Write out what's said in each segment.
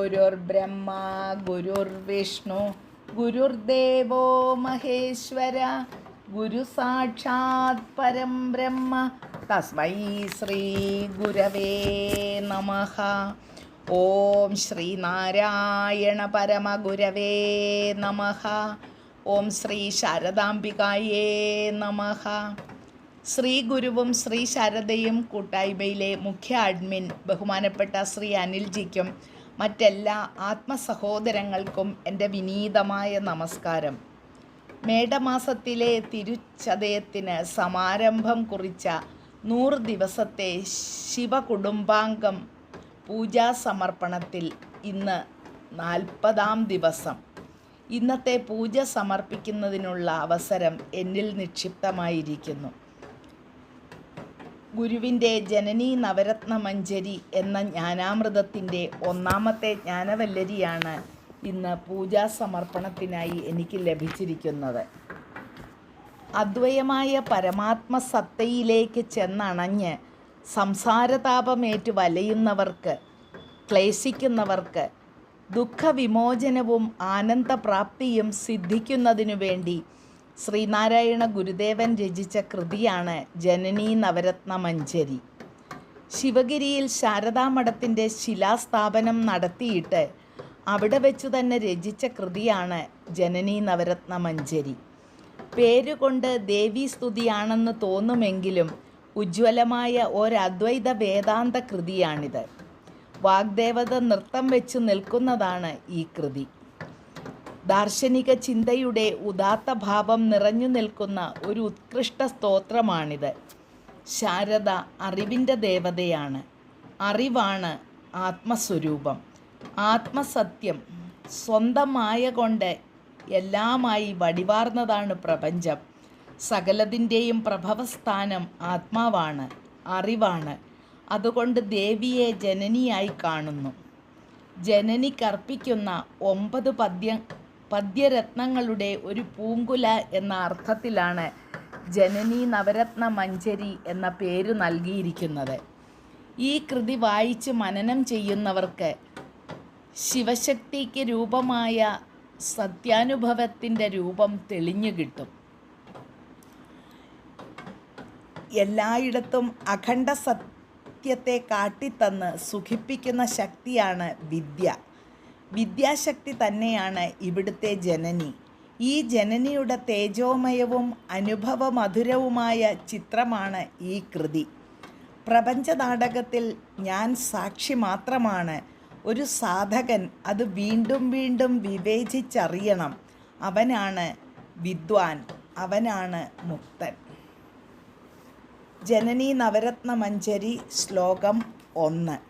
ഗുരുർബ്രഹ്മ ഗുരുർ ഗുരുർദേവോ മഹേശ്വര ഗുരു സാക്ഷാത് പരം ബ്രഹ്മ തസ്മൈ ശ്രീ ഗുരവേ നമഃ. ഓം ശ്രീനാരായണ പരമഗുരവേ നമഃ. ഓം ശ്രീ ശാരദാംബികായേ നമഃ. ശ്രീ ഗുരുവും ശ്രീ ശാരദയും കൂട്ടായ്മയിലെ മുഖ്യ അഡ്മിൻ ബഹുമാനപ്പെട്ട ശ്രീ അനിൽജിക്കും മറ്റെല്ലാ ആത്മസഹോദരങ്ങൾക്കും എന്റെ വിനീതമായ നമസ്കാരം. മേടമാസത്തിലെ തിരുച്ചതയത്തിന് സമാരംഭം കുറിച്ച നൂറ് ദിവസത്തെ ശിവകുടുംബാംഗം പൂജാ സമർപ്പണത്തിൽ ഇന്ന് നാൽപ്പതാം ദിവസം. ഇന്നത്തെ പൂജ സമർപ്പിക്കുന്നതിനുള്ള അവസരം എന്നിൽ നിക്ഷിപ്തമായിരിക്കുന്നു. ഗുരുവിന്റെ ജനനി നവരത്ന മഞ്ജരി എന്ന ജ്ഞാനാമൃതത്തിന്റെ ഒന്നാമത്തെ ജ്ഞാനവല്ലരിയാണ് ഇന്ന് പൂജാ സമർപ്പണത്തിനായി എനിക്ക് ലഭിച്ചിരിക്കുന്നത്. അദ്വയമായ പരമാത്മസത്തയിലേക്ക് ചെന്നണഞ്ഞ് സംസാരതാപമേറ്റ് വലയുന്നവർക്ക് ക്ലേശിക്കുന്നവർക്ക് ദുഃഖവിമോചനവും ആനന്ദപ്രാപ്തിയും സിദ്ധിക്കുന്നതിനു വേണ്ടി ശ്രീനാരായണ ഗുരുദേവൻ രചിച്ച കൃതിയാണ് ജനനീ നവരത്ന മഞ്ചരി. ശിവഗിരിയിൽ ശാരദാമഠത്തിന്റെ ശിലാസ്ഥാപനം നടത്തിയിട്ട് അവിടെ വെച്ചു തന്നെ രചിച്ച കൃതിയാണ് ജനനീ നവരത്ന മഞ്ചരി. പേരുകൊണ്ട് ദേവീസ്തുതിയാണെന്ന് തോന്നുമെങ്കിലും ഉജ്ജ്വലമായ ഒരദ്വൈത വേദാന്ത കൃതിയാണിത്. വാഗ്ദേവത നൃത്തം വെച്ച് നിൽക്കുന്നതാണ് ഈ കൃതി. ദാർശനിക ചിന്തയുടെ ഉദാത്ത ഭാവം നിറഞ്ഞു നിൽക്കുന്ന ഒരു ഉത്കൃഷ്ട സ്തോത്രമാണിത്. ശാരദ അറിവിന്റെ ദേവതയാണ്. അറിവാണ് ആത്മസ്വരൂപം. ആത്മസത്യം സ്വന്തമായ കൊണ്ട് എല്ലാമായി വടിവാർന്നതാണ് പ്രപഞ്ചം. സകലതിന്റെയും പ്രഭവസ്ഥാനം ആത്മാവാണ് അറിവാണ്. അതുകൊണ്ട് ദേവിയെ ജനനിയായി കാണുന്നു. ജനനിക്കർപ്പിക്കുന്ന ഒമ്പത് പദ്യ പദ്യരത്നങ്ങളുടെ ഒരു പൂങ്കുല എന്ന അർത്ഥത്തിലാണ് ജനനി നവരത്ന മഞ്ചരി എന്ന പേര് നൽകിയിരിക്കുന്നത്. ഈ കൃതി വായിച്ച് മനനം ചെയ്യുന്നവർക്ക് ശിവശക്തിക്ക് രൂപമായ സത്യാനുഭവത്തിന്റെ രൂപം തെളിഞ്ഞു കിട്ടും. എല്ലായിടത്തും അഖണ്ഡ സത്യത്തെ കാട്ടിത്തന്ന് സുഖിപ്പിക്കുന്ന ശക്തിയാണ് വിദ്യ. വിദ്യാശക്തി തന്നെയാണ് ഇവിടുത്തെ ജനനി. ഈ ജനനിയുടെ തേജോമയവും അനുഭവമധുരവുമായ ചിത്രമാണ് ഈ കൃതി. പ്രപഞ്ച നാടകത്തിൽ ഞാൻ സാക്ഷി മാത്രമാണ്. ഒരു സാധകൻ അത് വീണ്ടും വീണ്ടും വിവേചിച്ചറിയണം. അവനാണ് വിദ്വാൻ. അവനാണ് മുക്തൻ. ജനനി നവരത്ന മഞ്ചരി ശ്ലോകം ഒന്ന്.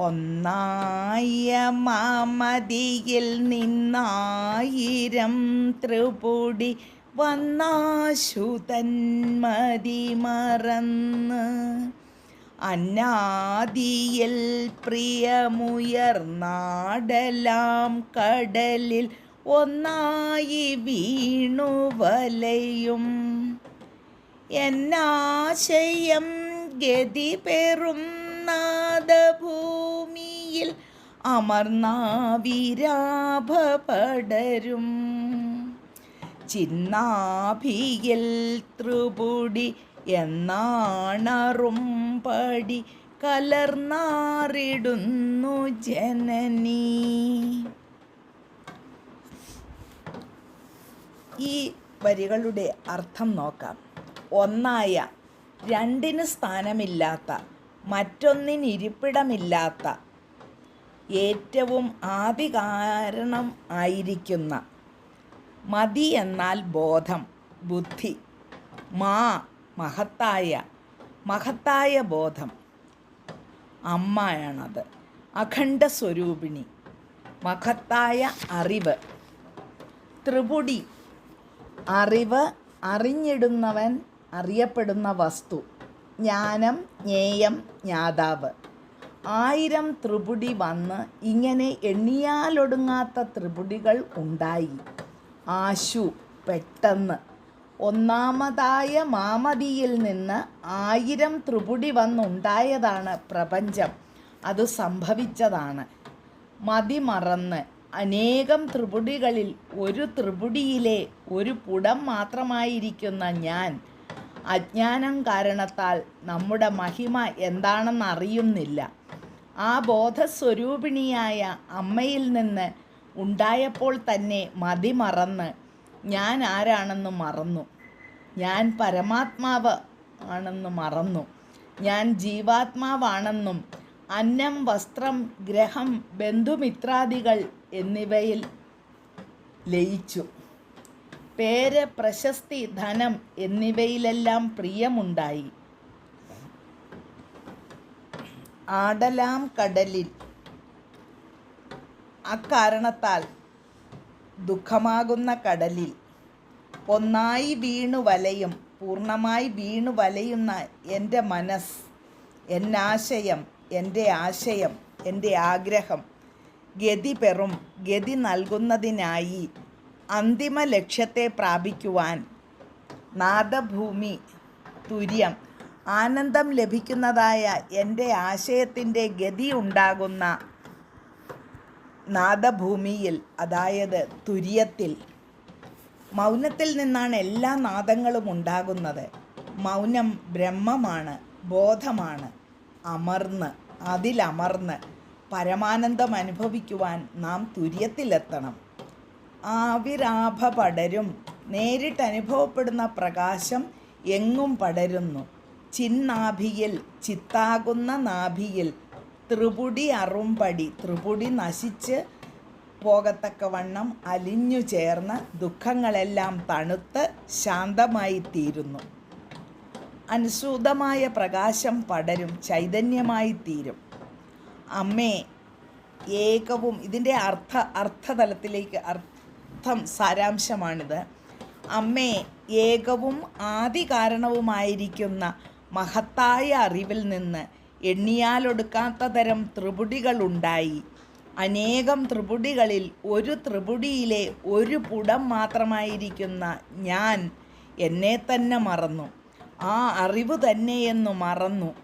ഒന്നായ മാമതിയിൽ നിന്നായിരം ത്രിപുടി വന്നാശുതന്മതി മറന്ന്. അന്നാദിയിൽ പ്രിയമുയർന്നാടലാം കടലിൽ ഒന്നായി വീണു വലയും. എന്നാശയം ഗതി പെറും നാദഭൂമിയിൽ അമർനാവിരാഭപടരും. ചിന്നാഭിയിൽ ത്രിപുടി എന്നാണറും പടി കലർന്നാറിടുന്നു ജനനി. ഈ വരികളുടെ അർത്ഥം നോക്കാം. ഒന്നായ രണ്ടിന് സ്ഥാനമില്ലാത്ത മറ്റൊന്നിനിരിപ്പിടമില്ലാത്ത ഏറ്റവും ആദികാരണം ആയിരിക്കുന്ന മതി എന്നാൽ ബോധം ബുദ്ധി മാ മഹത്തായ മഹത്തായ ബോധം. അമ്മയാണത്. അഖണ്ഡ സ്വരൂപിണി മഹത്തായ അറിവ്. ത്രിപുടി അറിവ് അറിഞ്ഞിടുന്നവൻ അറിയപ്പെടുന്ന വസ്തു. ജ്ഞാനം ജ്ഞേയം ജ്ഞാതാവ്. ആയിരം ത്രിപുടി വന്ന് ഇങ്ങനെ എണ്ണിയാലൊടുങ്ങാത്ത ത്രിപുടികൾ ഉണ്ടായി. ആശു പെട്ടെന്ന് ഒന്നാമതായ മാമതിയിൽ നിന്ന് ആയിരം ത്രിപുടി വന്നുണ്ടായതാണ് പ്രപഞ്ചം. അത് സംഭവിച്ചതാണ്. മതിമറന്ന് അനേകം ത്രിപുടികളിൽ ഒരു ത്രിപുടിയിലെ ഒരു പുടം മാത്രമായിരിക്കുന്ന ഞാൻ അജ്ഞാനം കാരണത്താൽ നമ്മുടെ മഹിമ എന്താണെന്ന് അറിയുന്നില്ല ആ ബോധസ്വരൂപിണിയായ അമ്മയിൽ നിന്ന് ഉണ്ടായപ്പോൾ തന്നെ മതി മറന്ന്. ഞാൻ ആരാണെന്ന് മറന്നു. ഞാൻ പരമാത്മാവ് ആണെന്ന് മറന്നു. ഞാൻ ജീവാത്മാവാണെന്നും അന്നം വസ്ത്രം ഗ്രഹം ബന്ധുമിത്രാദികൾ എന്നിവയിൽ ലയിച്ചു. പേര് പ്രശസ്തി ധനം എന്നിവയിലെല്ലാം പ്രിയമുണ്ടായി. ആടലാം കടലിൽ. അക്കാരണത്താൽ ദുഃഖമാകുന്ന കടലിൽ ഒന്നായി വീണു വലയും പൂർണമായി വീണു വലയുന്ന എന്റെ മനസ്സ് എന്നാശയം എന്റെ ആശയം എന്റെ ആഗ്രഹം ഗതി പെറും ഗതി നൽകുന്നതിനായി അന്തിമ ലക്ഷ്യത്തെ പ്രാപിക്കുവാൻ നാദഭൂമി തുര്യം ആനന്ദം ലഭിക്കുന്നതായ എന്റെ ആശയത്തിന്റെ ഗതി ഉണ്ടാകുന്ന നാദഭൂമിയിൽ അതായത് തുര്യത്തിൽ. മൗനത്തിൽ നിന്നാണ് എല്ലാ നാദങ്ങളും ഉണ്ടാകുന്നത്. മൗനം ബ്രഹ്മമാണ് ബോധമാണ്. അമർന്ന് അതിലമർന്ന് പരമാനന്ദം അനുഭവിക്കുവാൻ നാം തുര്യത്തിലെത്തണം. ആവിരാഭ പടരും നേരിട്ട് അനുഭവപ്പെടുന്ന പ്രകാശം എങ്ങും പടരുന്നു. ചിന്നാഭിയിൽ ചിത്താകുന്ന നാഭിയിൽ. ത്രിപുടി അറുമ്പടി ത്രിപുടി നശിച്ച് പോകത്തക്കവണ്ണം അലിഞ്ഞു ചേർന്ന് ദുഃഖങ്ങളെല്ലാം തണുത്ത് ശാന്തമായി തീരുന്നു. അനുസൂതമായ പ്രകാശം പടരും ചൈതന്യമായി തീരും. അമ്മേ ഏകവും ഇതിന്റെ അർത്ഥ അർത്ഥതലത്തിലേക്ക് അർത്ഥം സാരാംശമാണിത്. അമ്മേ ഏകവും ആദി കാരണവുമായിരിക്കുന്ന മഹത്തായ അറിവിൽ നിന്ന് എണ്ണിയാലൊടുക്കാത്ത തരം ത്രിപുടികളുണ്ടായി. അനേകം ത്രിപുടികളിൽ ഒരു ത്രിപുടിയിലെ ഒരു പുടം മാത്രമായിരിക്കുന്ന ഞാൻ എന്നെ തന്നെ മറന്നു. ആ അറിവ് തന്നെയെന്നു മറന്നു.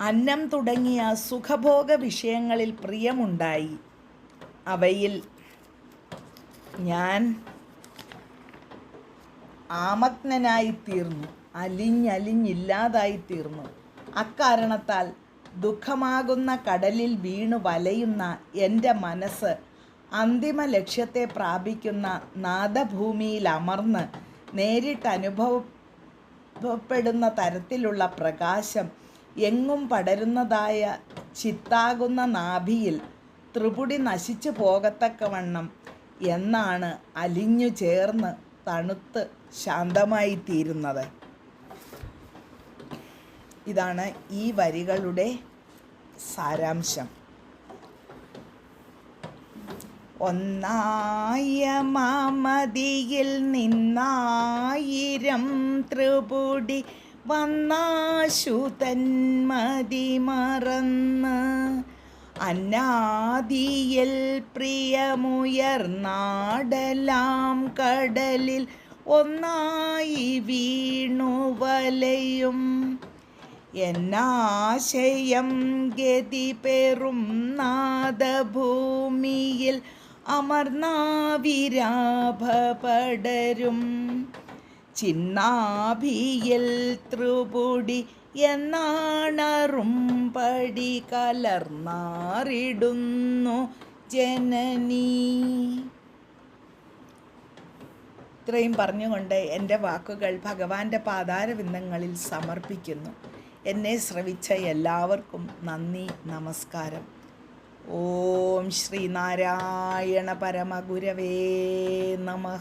അന്നം തുടങ്ങിയ സുഖഭോഗ വിഷയങ്ങളിൽ പ്രിയമുണ്ടായി. അവയിൽ ഞാൻ ആമഗ്നനായി തീർന്നു. അലിഞ്ഞലിഞ്ഞില്ലാതായി തീർന്നു അക്കാരണത്താൽ ദുഃഖമാകുന്ന കടലിൽ വീണു വലയുന്ന എന്റെ മനസ്സ് അന്തിമ ലക്ഷ്യത്തെ പ്രാപിക്കുന്ന നാദഭൂമിയിൽ അമർന്ന് നേരിട്ട് അനുഭവപ്പെടുന്ന തരത്തിലുള്ള പ്രകാശം എങ്ങും പടരുന്നതായ ചിത്താകുന്ന നാഭിയിൽ ത്രിപുടി നശിച്ചു പോകത്തക്കവണ്ണം എന്നാണ് അലിഞ്ഞു ചേർന്ന് തണുത്ത് ശാന്തമായി തീരുന്നത് ഇതാണ് ഈ വരികളുടെ സാരാംശം. ഒന്നായ മാമതിയിൽ നിന്നായിരം ത്രിപുടി വന്നാശു തന്മതി മറന്ന്. അന്നാദിയിൽ പ്രിയമുയർന്നാടലാം കടലിൽ ഒന്നായി വീണു വലയും. എന്നാശയം ഗതി പെറും നാദഭൂമിയിൽ അമർനാവിരാഭപടരും ചിന്നാഭിയിൽ ത്രിപുടി എന്നാണറും പടി കലർന്നാറിടുന്നു ജനനീ. ഇത്രയും പറഞ്ഞുകൊണ്ട് എന്റെ വാക്കുകൾ ഭഗവാന്റെ പാതാരവിന്ദങ്ങളിൽ സമർപ്പിക്കുന്നു. എന്നെ ശ്രവിച്ച എല്ലാവർക്കും നന്ദി നമസ്കാരം. ഓം ശ്രീനാരായണ പരമഗുരവേ നമ